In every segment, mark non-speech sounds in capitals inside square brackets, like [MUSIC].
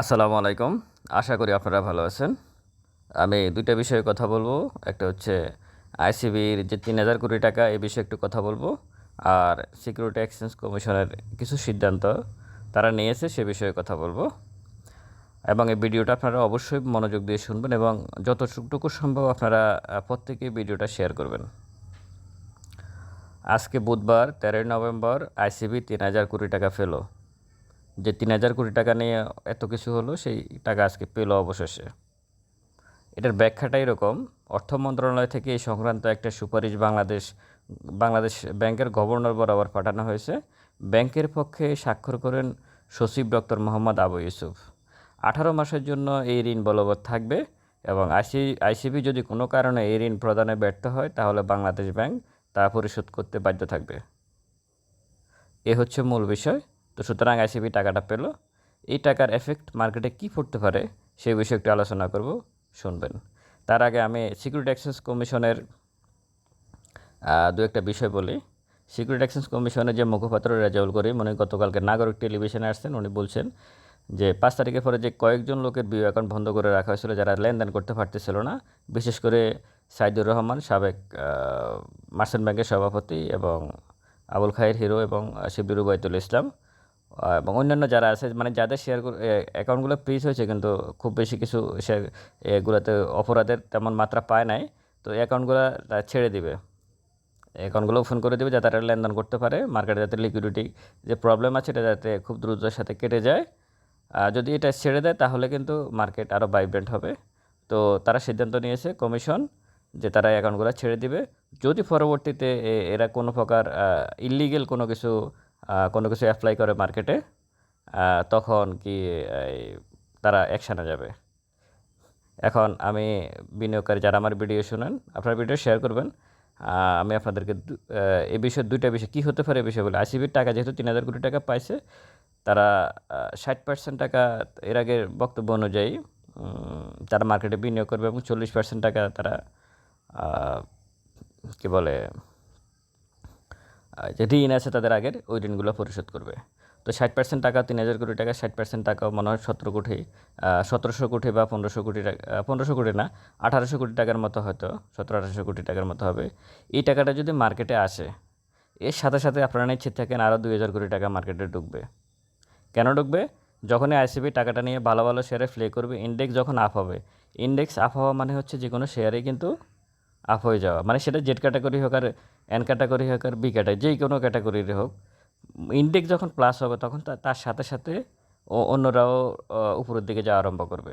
আসসালামু আলাইকুম। আশা করি আপনারা ভালো আছেন। আমি দুইটা বিষয়ে কথা বলব। একটা হচ্ছে আইসিবির যে তিন হাজার কোটি টাকা এই বিষয়ে একটু কথা বলব। আর সিকিউরিটি এক্সচেঞ্জ কমিশনের কিছু সিদ্ধান্ত তারা নিয়েছে সে বিষয়ে কথা বলব। এবং এই ভিডিওটা আপনারা অবশ্যই মনোযোগ দিয়ে শুনবেন এবং যতটুকু সম্ভব আপনারা আহ, প্রত্যেকেই ভিডিওটা শেয়ার করবেন। আজকে বুধবার তেরোই নভেম্বর আইসিবি তিন হাজার কোটি টাকা ফেলো। যে তিন হাজার কোটি টাকা নিয়ে এত কিছু হলো, সেই টাকা আজকে পেল অবশেষে। এটার ব্যাখ্যাটা এরকম। অর্থ মন্ত্রণালয় থেকে এই সংক্রান্ত একটা সুপারিশ বাংলাদেশ বাংলাদেশ ব্যাংকের গভর্নর বরাবর পাঠানো হয়েছে। ব্যাংকের পক্ষে স্বাক্ষর করেন সচিব ডক্টর মোহাম্মদ আবু ইউসুফ। আঠারো মাসের জন্য এই ঋণ বলবৎ থাকবে এবং আইসি, আইসিবি যদি কোনো কারণে এই ঋণ প্রদানে ব্যর্থ হয়, তাহলে বাংলাদেশ ব্যাংক তা পরিশোধ করতে বাধ্য থাকবে। এ হচ্ছে মূল বিষয়। তো সুতরাং আইসিবি টাকাটা পেল। এই টাকার এফেক্ট মার্কেটে কী পড়তে পারে সেই বিষয়ে একটু আলোচনা করব, শুনবেন। তার আগে আমি সিকিউরিটি এক্সচেঞ্জ কমিশনের দু একটা বিষয় বলি। সিকিউরিটি এক্সচেঞ্জ কমিশনের যে মুখপাত্র রেজাউল করিম, উনি গতকালকে নাগরিক টেলিভিশনে আসছেন। উনি বলছেন যে, পাঁচ তারিখের পরে যে কয়েকজন লোকের বিও অ্যাকাউন্ট বন্ধ করে রাখা হয়েছিল, যারা লেনদেন করতে পারতেছিল না, বিশেষ করে সাইদুর রহমান, সাবেক মার্চেন্ট ব্যাংকের সভাপতি এবং আবুল খায়ের হিরো এবং শিবলুর উবায়তুল ইসলাম এবং অন্যান্য যারা আছে মানে যাদের শেয়ার অ্যাকাউন্টগুলো ফ্রিজ হয়েছে, কিন্তু খুব বেশি কিছু শেয়ার এগুলোতে অপরাধের তেমন মাত্রা পায় নাই, তো অ্যাকাউন্টগুলো ছেড়ে দিবে। অ্যাকাউন্টগুলো ওপেন করে দেবে যাতে তারা লেনদেন করতে পারে মার্কেটে যাতে লিকুইডিটি যে প্রবলেম আছে, এটা যাতে খুব দ্রুততার সাথে কেটে যায়। আর যদি এটা ছেড়ে দেয়, তাহলে কিন্তু মার্কেট আরও ভাইব্রেন্ট হবে। তো তারা সিদ্ধান্ত নিয়েছে কমিশন যে তারা অ্যাকাউন্টগুলো ছেড়ে দিবে। যদি পরবর্তীতে এরা কোনো প্রকার ইলিগেল কোনো কিছু কোনো কিছু অ্যাপ্লাই করে মার্কেটে তখন কি তারা অ্যাকশানে যাবে। এখন আমি বিনিয়োগকারী যারা আমার ভিডিও শুনেন, আপনার ভিডিও শেয়ার করবেন। আমি আপনাদেরকে এ বিষয়ে দুইটা বিষয়, কী হতে পারে এই বিষয়ে বলে। আইসিবির টাকা যেহেতু তিন হাজার কোটি টাকা পাইছে, তারা ষাট পার্সেন্ট টাকা এর আগের বক্তব্য অনুযায়ী তারা মার্কেটে বিনিয়োগ করবে এবং চল্লিশ পার্সেন্ট টাকা তারা কী বলে যে ঋণ আছে তাদের আগের, ওই ঋণগুলো পরিশোধ করবে। তো ষাট পার্সেন্ট টাকা, তিন হাজার কোটি টাকা, ষাট পার্সেন্ট টাকাও মনে হয় সতেরো কোটি সতেরোশো কোটি বা পনেরোশো কোটি টাকা পনেরোশো কোটি না, আঠারোশো কোটি টাকার মতো হয়তো, সতেরো আঠারোশো কোটি টাকার মতো হবে। এই টাকাটা যদি মার্কেটে আসে, এর সাথে সাথে আপনারা নিশ্চিত থাকেন আরও দুই হাজার কোটি টাকা মার্কেটে ঢুকবে। কেন ঢুকবে? যখনই আইসিবি টাকাটা নিয়ে ভালো ভালো শেয়ারে প্লে করবে ইন্ডেক্স যখন আপ হবে ইন্ডেক্স আপ হওয়া মানে হচ্ছে যে কোনো শেয়ারে কিন্তু আপ হয়ে যাওয়া। মানে সেটা জেড ক্যাটাগরি হোক আর এন ক্যাটাগরি হোক আর বি ক্যাটাগরি যেই কোনো ক্যাটাগরির হোক। ইন্ডেক্স যখন প্লাস হবে, তখন তার সাথে সাথে অন্যরাও উপরের দিকে যাওয়া আরম্ভ করবে।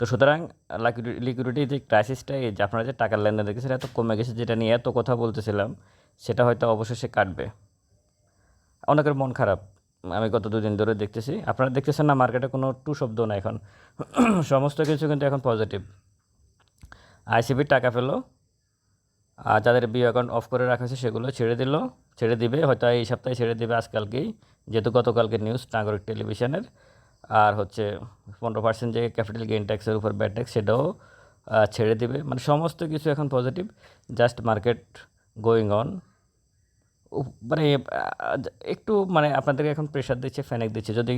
তো সুতরাং লিকুইডিটি যে ক্রাইসিসটা এই যে আপনারা যে টাকার লেনদেন দেখেছেন এত কমে গেছে, যেটা নিয়ে এত কথা বলতেছিলাম, সেটা হয়তো অবশেষে কাটবে। অনেকের মন খারাপ। আমি গত দুদিন ধরে দেখতেছি। আপনারা দেখতেছেন না মার্কেটে কোনো টু শব্দ না এখন। [CLEARS THROAT] সমস্ত কিছু কিন্তু এখন পজিটিভ আইসিবির টাকা পেল আর যাদের বিও অ্যাকাউন্ট অফ করে রাখা হয়েছে সেগুলো ছেড়ে দিল, ছেড়ে দিবে, হয়তো এই সপ্তাহে ছেড়ে দিবে আজকালকেই, যেহেতু গতকালকে নিউজ নাগরিক টেলিভিশনের, আর হচ্ছে পনেরো পার্সেন্ট যে ক্যাপিটাল গেইন ট্যাক্সের উপর ব্যাড ট্যাক্স সেটাও ছেড়ে দিবে। মানে সমস্ত কিছু এখন positive just market going on মানে একটু মানে আপনাদেরকে এখন প্রেশার দিচ্ছে ফ্যানেক দিচ্ছে। যদি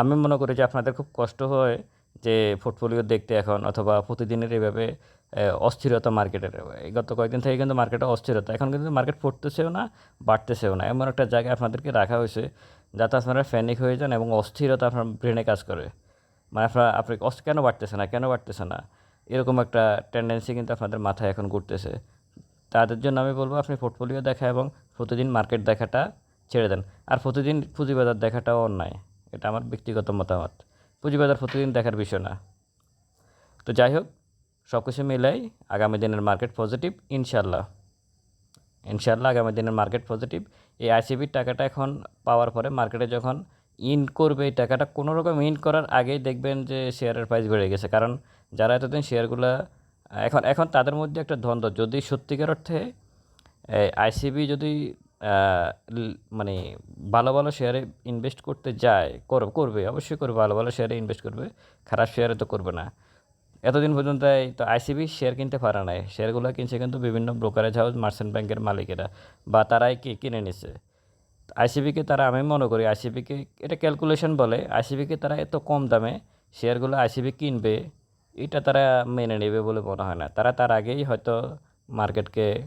আমি মনে করি যে আপনাদের খুব কষ্ট হয় যে পোর্টফোলিও দেখতে এখন অথবা প্রতিদিনের এইভাবে অস্থিরতা মার্কেটের গত কয়েকদিন থেকে কিন্তু মার্কেটে অস্থিরতা। এখন কিন্তু মার্কেট পড়তেছেও না, বাড়তেছেও না। এমন একটা জায়গায় আপনাদেরকে রাখা হয়েছে যাতে আপনারা ফ্যানিক হয়ে যান এবং অস্থিরতা আপনার ব্রেনে কাজ করে। মানে আপনার, আপনি কেন বাড়তেছে না, কেন বাড়তেছে না? এরকম একটা টেন্ডেন্সি কিন্তু আপনাদের মাথায় এখন ঘুরতেছে। তাদের জন্য আমি বলব, আপনি পোর্টফোলিও দেখা এবং প্রতিদিন মার্কেট দেখাটা ছেড়ে দেন। আর প্রতিদিন পুঁজিবাজার দেখাটাও অন্যায়। এটা আমার ব্যক্তিগত মতামত। পুঁজিবাজার প্রতিদিন দেখার বিষয় না। তো যাই হোক সব কিছু মিলাই আগামী দিনের মার্কেট পজিটিভ ইনশাল্লাহ ইনশাল্লাহ আগামী দিনের মার্কেট পজিটিভ এই আইসিবির টাকাটা এখন পাওয়ার পরে মার্কেটে যখন ইন করবে, এই টাকাটা কোনো রকম ইন করার আগেই দেখবেন যে শেয়ারের প্রাইস বেড়ে গেছে। কারণ যারা এতদিন শেয়ারগুলো এখন এখন তাদের মধ্যে একটা দ্বন্দ্ব। যদি সত্যিকার অর্থে আইসিবি যদি মানে ভালো ভালো শেয়ারে ইনভেস্ট করতে যায়, কর- করবে, অবশ্যই করবে, ভালো ভালো শেয়ারে ইনভেস্ট করবে, খারাপ শেয়ারে তো করবে না। এতদিন পর্যন্ত এই তো আইসিবি শেয়ার কিনতে পারে নাই। শেয়ারগুলো কিনছে কিন্তু বিভিন্ন ব্রোকারেজ হাউস মার্চেন্ট ব্যাংকের মালিকেরা, বা তারাই কি কিনে নিছে। আইসিবিকে তারা, আমি মনে করি আইসিবিকে এটা ক্যালকুলেশন বলে আইসিবিকে তারা এত কম দামে শেয়ারগুলো আইসিবি কিনবে, এটা তারা মেনে নেবে বলে মনে হয় না। তারা তার আগেই হয়তো মার্কেটকে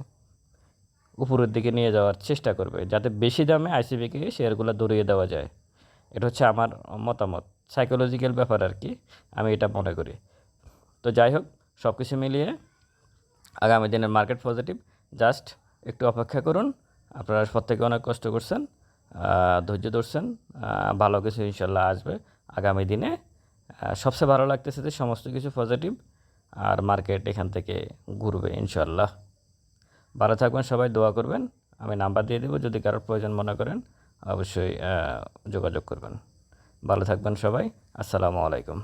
উপরের দিকে নিয়ে যাওয়ার চেষ্টা করবে, যাতে বেশি দামে আইসিবিকে শেয়ারগুলো দৌড়িয়ে দেওয়া যায়। এটা হচ্ছে আমার মতামত সাইকোলজিক্যাল ব্যাপার আর কি, আমি এটা মনে করি। তো যাই হোক সব কিছু মিলিয়ে আগামী দিনের মার্কেট পজিটিভ জাস্ট একটু অপেক্ষা করুন, আপনারা প্রত্যেকে অনেক কষ্ট করছেন ধৈর্য ধরছেন ভালো কিছু ইনশাল্লাহ আসবে আগামী দিনে। সবচেয়ে ভালো লাগতেছে যে সমস্ত কিছু পজিটিভ আর মার্কেট এখান থেকে ঘুরবে ইনশাল্লাহ। ভালো থাকবেন, সবাই দোয়া করবেন। আমি নাম্বার দিয়ে দেবো, যদি কারোর প্রয়োজন মনে করেন, অবশ্যই যোগাযোগ করবেন। ভালো থাকবেন সবাই, আসসালামু আলাইকুম।